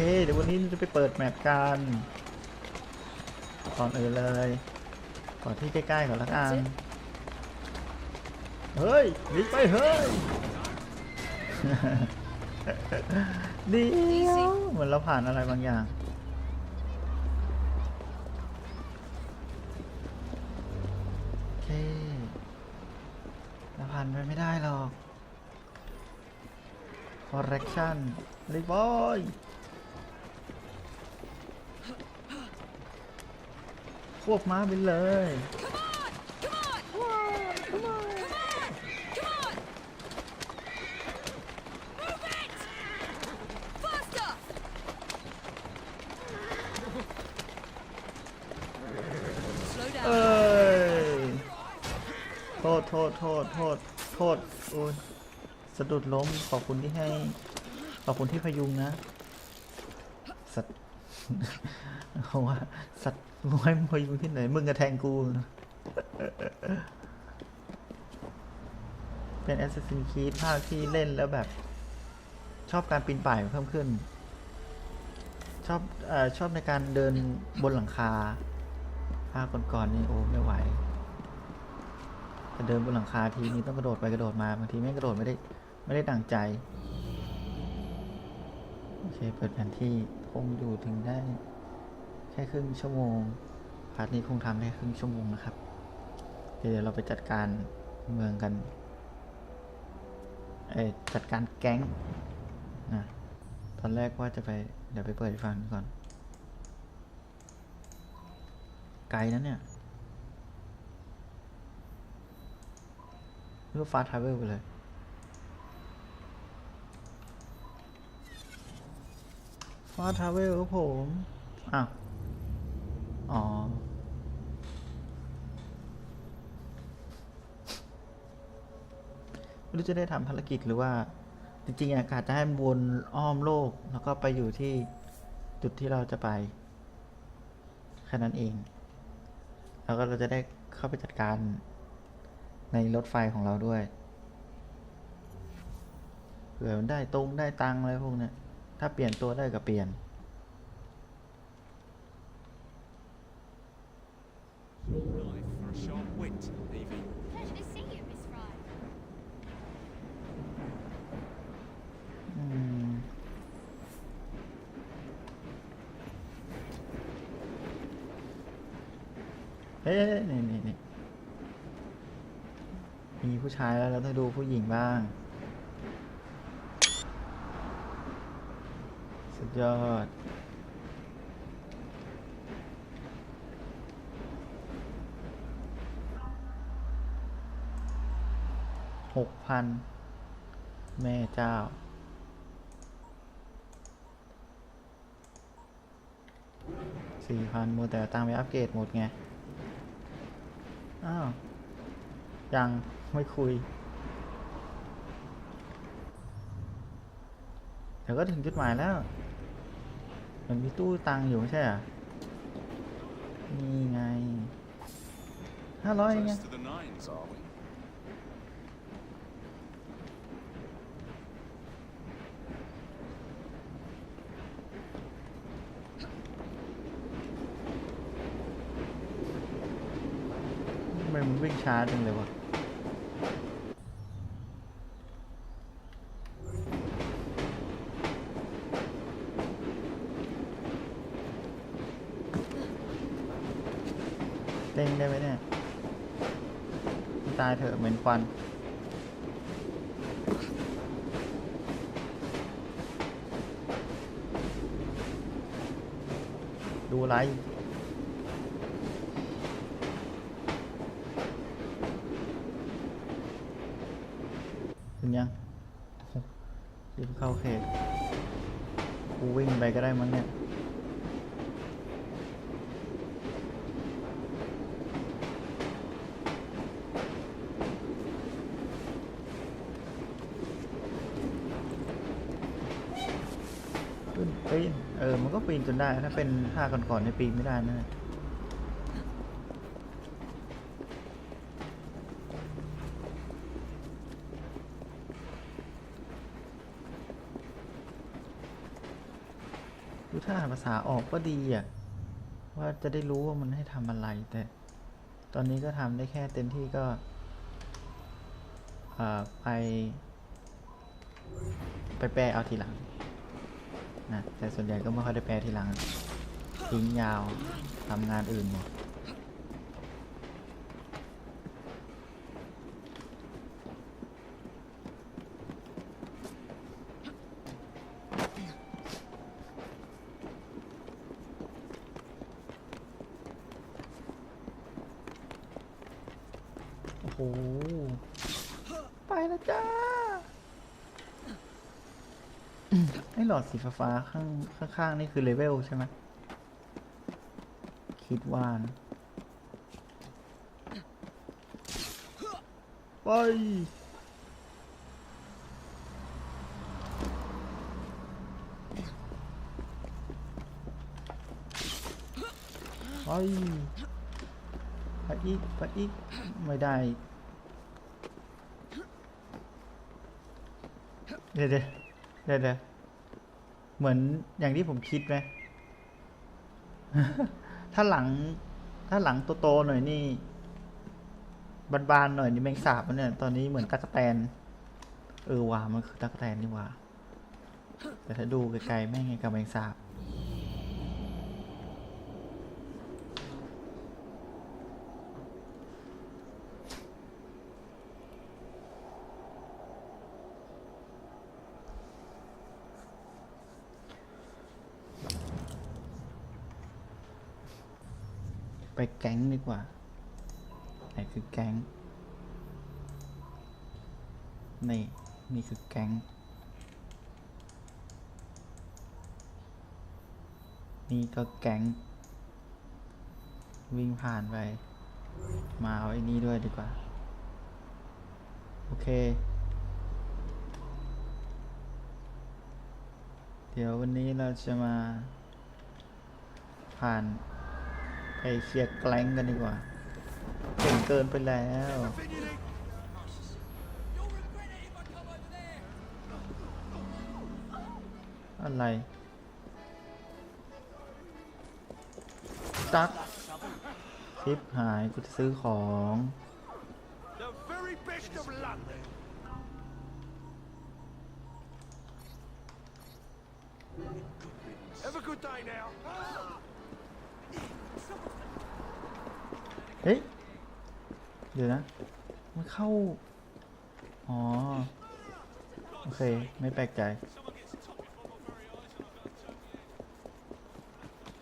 เดี๋ยววันนี้จะไปเปิดแมปกันก่อนอื่นเลยก่อนที่ใกล้ๆก่อนละกันเฮ้ยหนีไปเฮ้ยเดียวเหมือนเราผ่านอะไรบางอย่างโอเคเราผ่านไปไม่ได้หรอก correction เลยบอย ควบม้าไปเลยเอ้ยโทษโทษโทษโทษโทษโอ้ยสะดุดล้มขอบคุณที่ให้ ขอบคุณที่พยุงนะสัตว์เขาว่าสัตว์ มึงให้มึงพยุงที่ไหน มึงกระแทงกู เป็น Assassin's Creed ภาคที่เล่นแล้วแบบ ชอบการปีนป่ายเพิ่มขึ้น ชอบอชอบในการเดินบนหลังคา ภาคก่อนๆนี่โอ้ไม่ไหวแต่เดินบนหลังคาทีนี้ต้องกระโดดไปกระโดดมาบางทีไม่กระโดดไม่ได้ไม่ได้ดังใจ โอเค เปิดแผนที่คงอยู่ถึงได้ แค่ครึ่งชั่วโมงพาร์ทนี้คงทำได้ครึ่งชั่วโมงนะครับ เดี๋ยวเราไปจัดการเมืองกันเอจัดการแก๊งนะตอนแรกว่าจะไปเดี๋ยวไปเปิดฟังก่อน ไกลนะเนี่ยเรียกฟาสทาวเวลไปเลยฟาสทาวเวลครับผม อ้าว อ๋อ ไม่รู้จะได้ทำภารกิจหรือว่า จริงๆอากาศจะให้มันวนอ้อมโลก แล้วก็ไปอยู่ที่จุดที่เราจะไปแค่นั้นเอง แล้วก็เราจะได้เข้าไปจัดการในรถไฟของเราด้วยเผื่อมันได้ตรงได้ตังอะไรพวกนี้ถ้าเปลี่ยนตัวได้ก็เปลี่ยน เอ๊ะนี่นี่นี่มีผู้ชายแล้วเราต้องดูผู้หญิงบ้าง สุดยอด หกพัน แม่เจ้าสี่พันมูแต่เอาตังไปอัปเกรดหมดไง อ้าวยังไม่คุยเดี๋ยวก็ถึงจุดหมายแล้วมันมีตู้ตังอยู่ไม่ใช่หรอนี่ไงห้าร้อยไง Close to the nines, are we? ทำไมมันวิ่ง ช้าจังเลยวะเต้งได้ไหมเนี่ย ตายเถอะเหม็นควันดูไรถึงยังโอ้โหรีบ เข้าเขตกูวิ่งไปก็ได้มั้งเนี่ยปีนเออ มันก็ปีนจนได้ ถ้าเป็นภาคก่อนๆเนี่ยปีนไม่ได้นะ ถ้าภาษาออกก็ดีอะ ว่าจะได้รู้ว่ามันให้ทำอะไร แต่ตอนนี้ก็ทำได้แค่เต็มที่ก็ไป ไปแปลเอาทีหลังนะแต่ส่วนใหญ่ก็ไม่ค่อยได้แปลทีหลัง ทิ้งยาวทำงานอื่นหมด ไปแล้วจ้า ไอ้หลอดสีฟ้าข้างข้างๆนี่คือเลเวลใช่ไหมคิดว่านไปไปไปอีกไปอีกไม่ได้ เดี๋ยวเดี๋ยวเดี๋ยวเหมือนอย่างที่ผมคิดไหมถ้าหลัง ถ้าหลังโตๆหน่อยนี่บานๆหน่อยนี่แมงสาบมันเนี่ยตอนนี้เหมือนตะกแตน เออว่ามันคือตะกแตนนี่ว่าแต่ถ้าดูไกลๆแม่งไงกับแมงสาบ ไปแก๊งดีกว่า ไหนคือแก๊ง นี่นี่คือแก๊ง นี่ก็แก๊ง วิ่งผ่านไป มาเอาไอ้นี่ด้วยดีกว่า โอเค เดี๋ยววันนี้เราจะมาผ่าน ไปเคลียร์แกล้งกันดีกว่าเก่งเกินไปแล้วอะไรตักชิปหายกูจะซื้อของ The very best of London. เดี๋ยวนะ มันเข้า อ๋อ โอเค ไม่แปลกใจ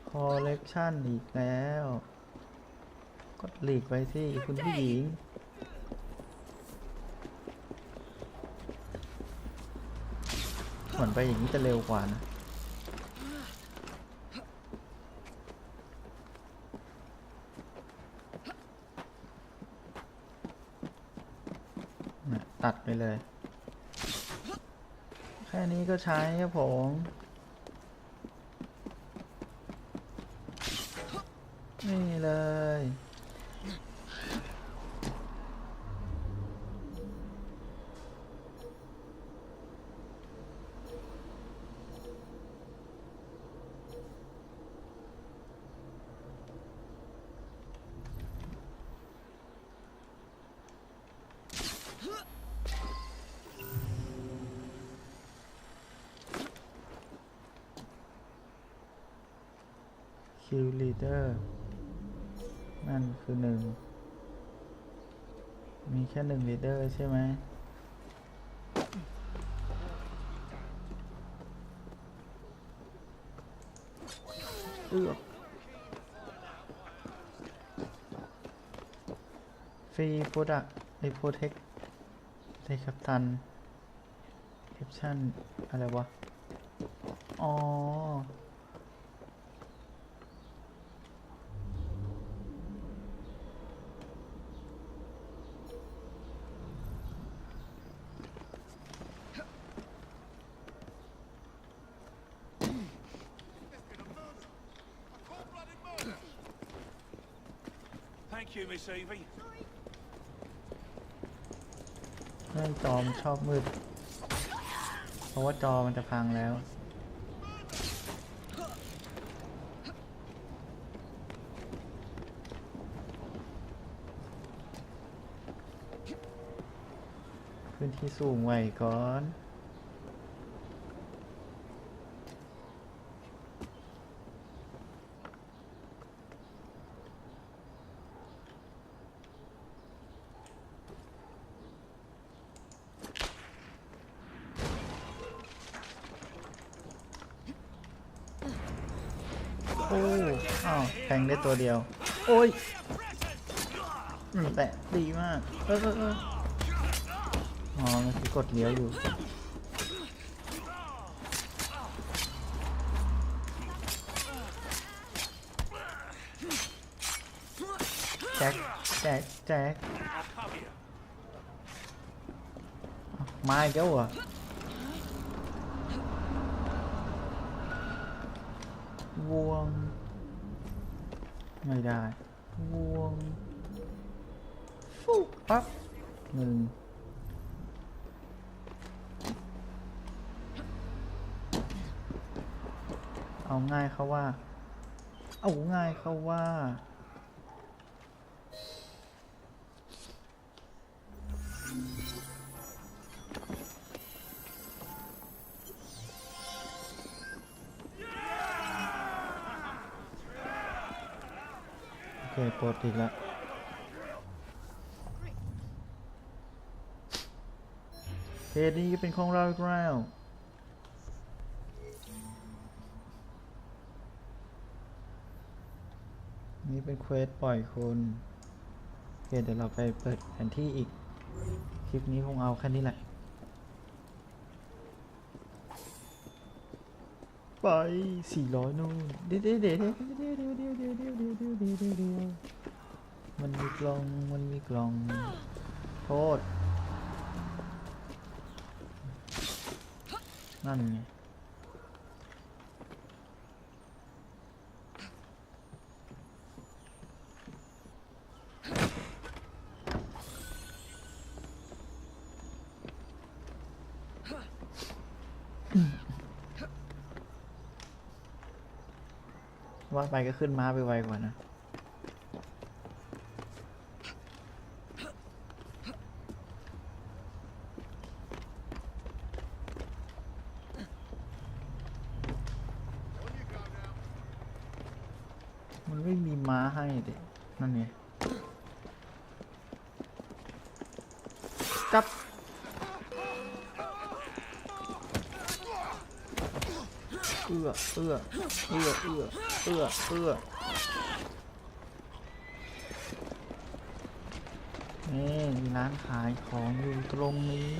คอลเลกชันอีกแล้วกดหลีกไปสิคุณผู้หญิง เหมือนไปอย่างนี้จะเร็วกว่านะ น่ะตัด ไปเลย แค่นี้ก็ใช้ครับผม นี่เลย คิวลีเดอร์นั่นคือหนึ่งมีแค่หนึ่งลีดเดอร์ใช่ไหมเอือกฟรีโปรดักไอโปรเทคเทคคับตันแคปชั่น อะไรวะ อ๋อ place, Evie. ไม่จอมชอบมืด เพราะว่าจอมันจะพังแล้ว พื้นที่สูงไว้ก่อน โอ้อ้าวแทงได้ตัวเดียว โอ้ยอืมแตะดีมาก เออเออเอออ๋อมันคือกดเลี้ยวอยู่ แจ็คแจ็คแจ็คอ้าวมาอีกแล้ วเหรอวง ไม่ได้วงฟุบปั๊บหนึ่งเอาง่ายเขาว่า เอาง่ายเขาว่า อีกแล้วเขตนี้เป็นของเราอีกแล้วนี่เป็นเควสปล่อยคนโอเคเดี๋ยวเราไปเปิดแผนที่อีก คลิปนี้คงเอาแค่นี้แหละ ไปสี่ร้อยนู่น เดี๋ยวเดี๋ยวเดี๋ยวเดี๋ยวเดี๋ยวเดี๋ยวเดี๋ยวเดี๋ยวเดี๋ยว มันมีกล่องมันมีกล่องโทษนั่นไงว่าไปก็ขึ้นม้าไปไวกว่านะ มันไม่มีม้า ให้เด็นั่นไงจับเอื้อเอื้อเอื้อเอื้อเอื้อเอื้อนี่มีร้านขายของอยู่ตรงนี้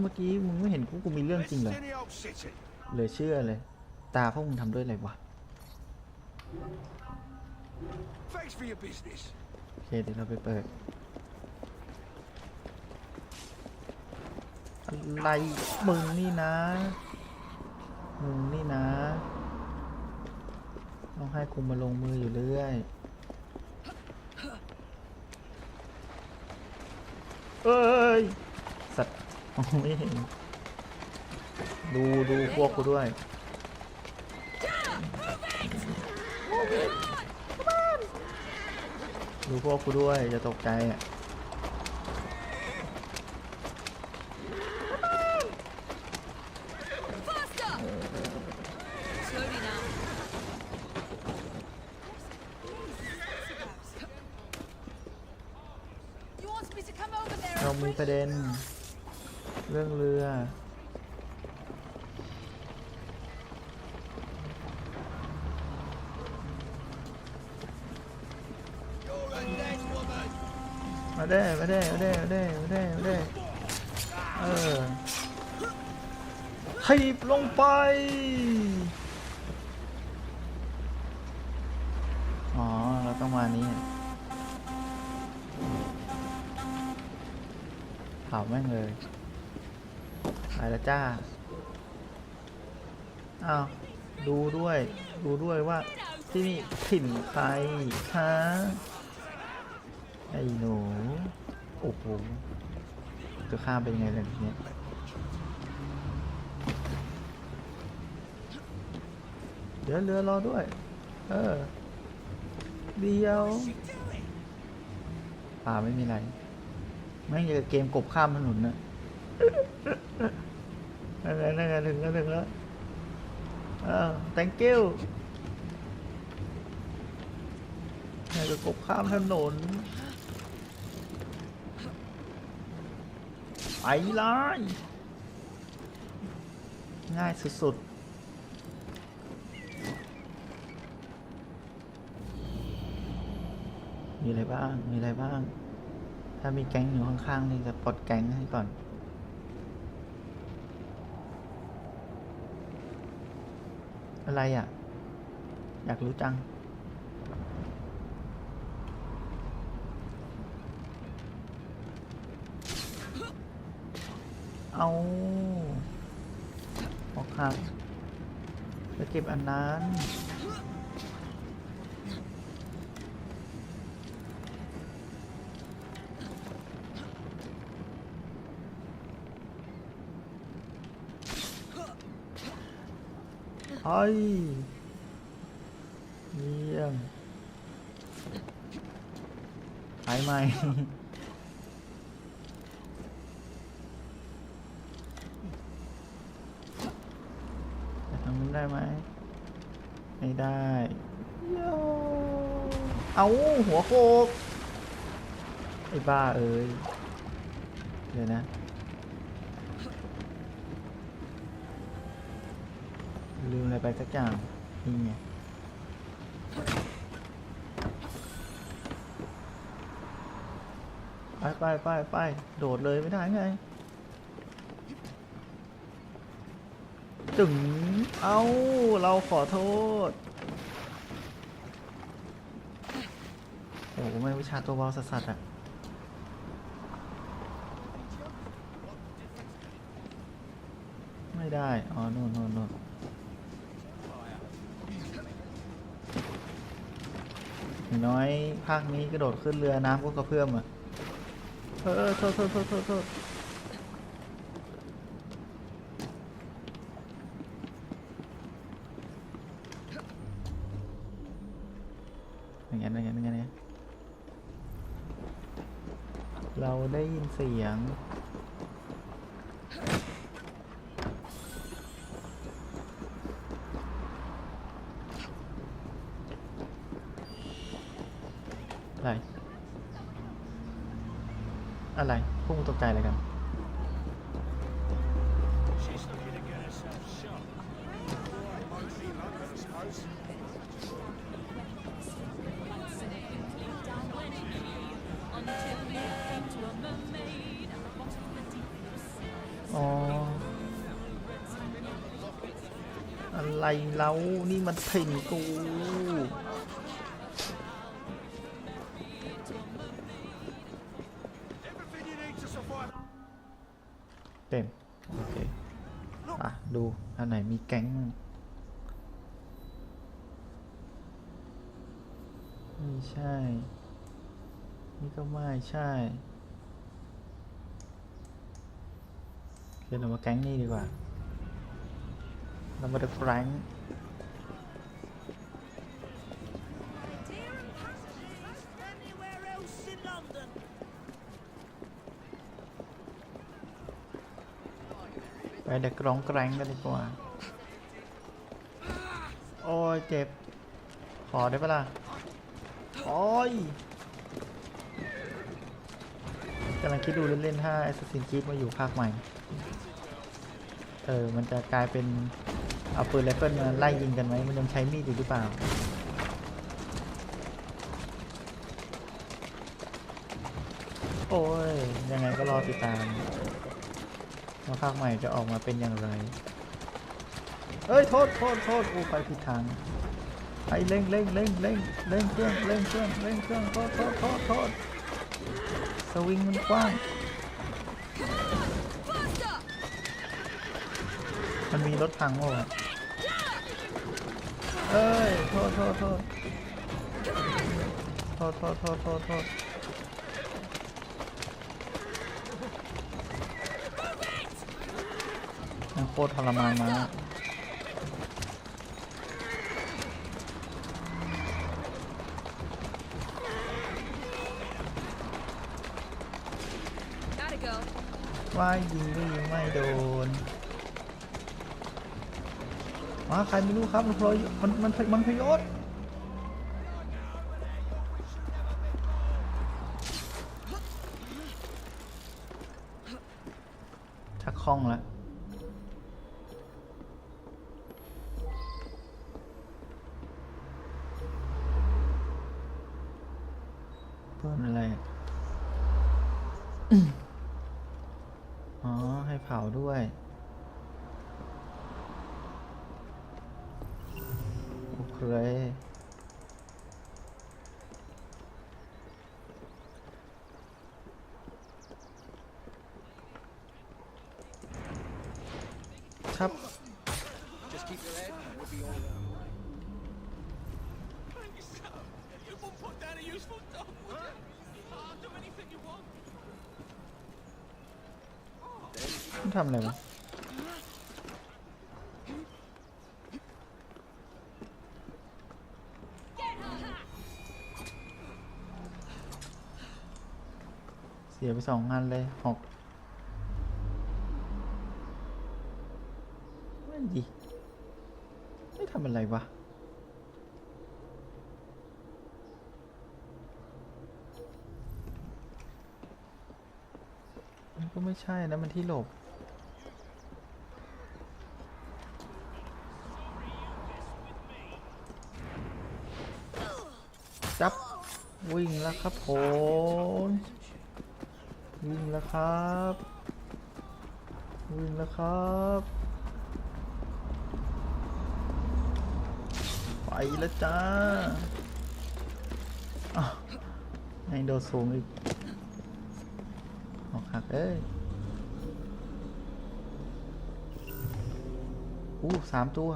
เมื่อกี้มึงไม่เห็นกูกูมีเรื่องจริงเหรอ Any old city. เหลยเชื่อเลย ตาพวกมึงทำด้วยอะไรวะ โอเคเดี๋ยวเราไปเปิด อะไรมึงนี่นะ มึงนี่นะ ต้องให้กูมาลงมืออยู่เรื่อย เอ้ย สัตว์มองไม่เห็น ดูดูพวกกูด้วย ดูพวกกูด้วยจะตกใจอะ มาได้มาได้มาได้มาได้มาได้มาได้เออให้ลงไป อ๋อ เราต้องมานี้เผาแม่งเลยไปแล้วจ้า อ้าว ดูด้วย ดูด้วยว่าที่นี่ถิ่นใครฮะไอ้หนู โอ้โหจะข้ามไปยังไงล่ะทีเนี้ยเดี๋ยวเรือรอด้วย เออ เดียวป่าไม่มีอะไรแม่งอยากับเกมกบข้ามถนนนะนั่นไงนั่นไงถึงแล้วถึงแล้วอ้าว thank you อย่างกับกบข้ามถนน ไปเลยง่ายสุดๆมีอะไรบ้าง มีอะไรบ้าง ถ้ามีแก๊งอยู่ข้างๆนี่จะปลดแก๊งให้ก่อน อะไรอะ อยากรู้จัง เอาออกหักจะเก็บอันนั้นเฮ้ยเยี่ยมไปไหม จะทำมันได้ไหม ไม่ได้โย่เอาหัว โคกไอ้บ้าเอ้ยเดี๋ยวนะลืมอะไรไปสักอย่างนี่ไงไปไปไปไปโดดเลยไม่ได้ไงถึงเอาเราขอโทษ โอ้โหไม่วิชาตัวเบาสัสๆอะไม่ได้ อ๋อโน่นโน่นโน่นอย่างน้อยภาคนี้กระโดดขึ้นเรือน้ำก็กระเพื่อมอะ เออโทษโทษโทษโทษโทษอย่างนั้นอย่างนั้นอย่างนั้นเราได้ยิน เสียง อ๋อ อะไรแล้ว นี่มันถิ่นกูเต็ม โอเค อะ ดู อันไหนมีแก๊งมั่งไม่ใช่ นี่ก็ไม่ใช่ โอเคเรามาแก๊งนี่ดีกว่า เรามาดูแฟรงค์ไปเด็กร้องแกรงกันดีกว่า โอ้ยเจ็บ ขอได้ปะล่ะ โอ้ยกำลังคิดดูเล่นๆถ้า Assassin's Creed มาอยู่ภาคใหม่ เออ มันจะกลายเป็นเอาปืนไรเฟิลมาไล่ยิงกันไหมมันยังใช้มีดอยู่หรือเปล่า โอ้ย ยังไงก็รอติดตามว่าภาคใหม่จะออกมาเป็นอย่างไร เอ้ย โทษโทษโทษกูไปผิดทางไปเร่งเร่งเร่งเร่งเร่งเครื่องเร่งเครื่องเร่งเครื่องโทษโทษโทษโทษสวิงมันกว้าง มันมีรถพังโอ้ะเอ้ย โทษโทษโทษโทษโทษโทษโทษโทษมันโคตรทรมานมาว่ายยิงก็ยิงไม่โดน มาใครไม่รู้ครับมันพลอยมันมันมันพยศชักคล่องแล้วเพิ่มอะไรอะอ๋อ ให้เผาด้วย เลยครับทำอะไรมา เสียไปสองงานเลยหกไม่ดีไม่ทำอะไรวะ มันก็ไม่ใช่นะ มันที่หลบจับ วิ่งแล้วครับผม วิ่งแล้วครับ วิ่งแล้วครับ ไปแล้วจ้าอ้าวในโดดสูงอีกออกหักเอ้ยอู้สามตัว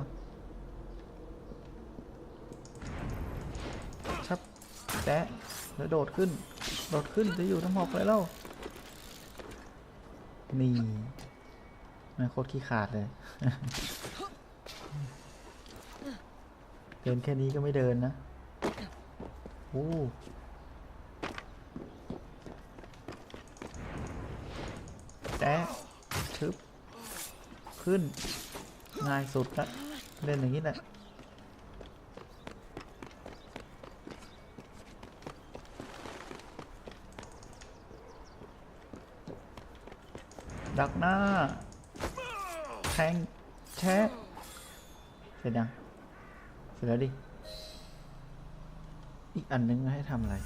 ชับ แตะแล้วโดดขึ้น โดดขึ้นจะอยู่ทั้งหอกเลยเล่า นี่มันโคตรขี้ขาดเลย เดินแค่นี้ก็ไม่เดินนะโอ้แตะชึบ ขึ้น ง่ายสุดละเล่นอย่างนี้แหละ ดักหน้า แทงแชะเสร็จยัง เสร็จแล้วดิ อีกอันนึงให้ทำอะไร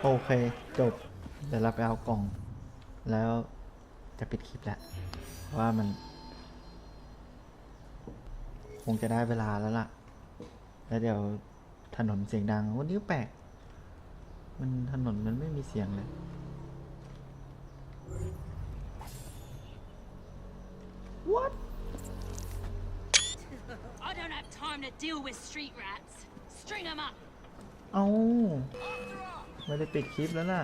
โอเค จบ เดี๋ยวเราไปเอากล่อง แล้วจะปิดคลิปแล้วเพราะว่ามัน คงจะได้เวลาแล้วล่ะ แล้วเดี๋ยวถนนเสียงดัง วันนี้ก็แปลก มันถนนมันไม่มีเสียงเลย What I don't have time to deal with street rats. String 'em up. เอาไม่ได้ปิดคลิปแล้วล่ะ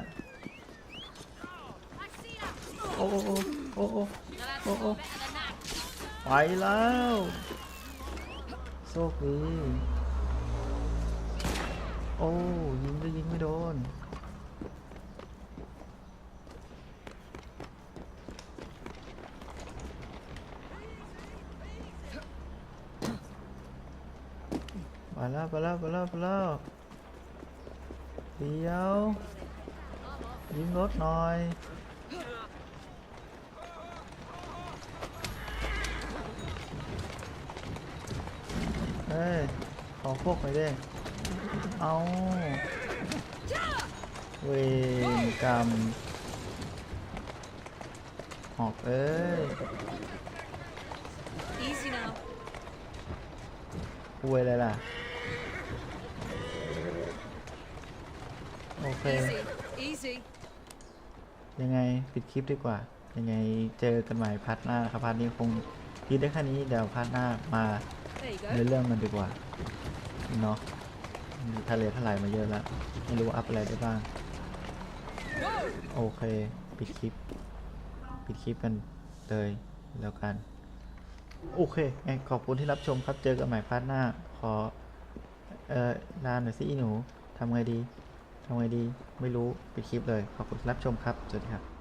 I see ya. โอ้โอ้โอ้โอ้ Now that's Oh, a lot oh. better than that. ไปแล้วโชคดี โอ้ยิงก็ยิงไม่โดน ไปแล้วไปแล้วไปแล้วไปแล้วเดี๋ยวยิงรถหน่อย ยขอพวกไปดิเอาเวรกรรมหอกเอ้ย Easy now. ป่วยเลยล่ะ โอเค Easy. ยังไงปิดคลิปดีกว่า ยังไงเจอกันใหม่พาร์ทหน้านะครับพาร์ทนี้คงคิดได้แค่นี้เดี๋ยวพาร์ทหน้ามา There you ในเรื่องมันดีกว่า เนาะทะเลทลายมาเยอะแล้ว ไม่รู้อัพอะไรได้บ้าง โอเค ปิดคลิป ปิดคลิปกันเลยแล้วกัน โอเคไงขอบคุณที่รับชมครับ เจอกันใหม่พาร์ทหน้า ขอ เอ่อ ลาหน่อยสิหนูทำไงดีทำไงดี ไม่รู้ ปิดคลิปเลย ขอบคุณรับชมครับ สวัสดีครับ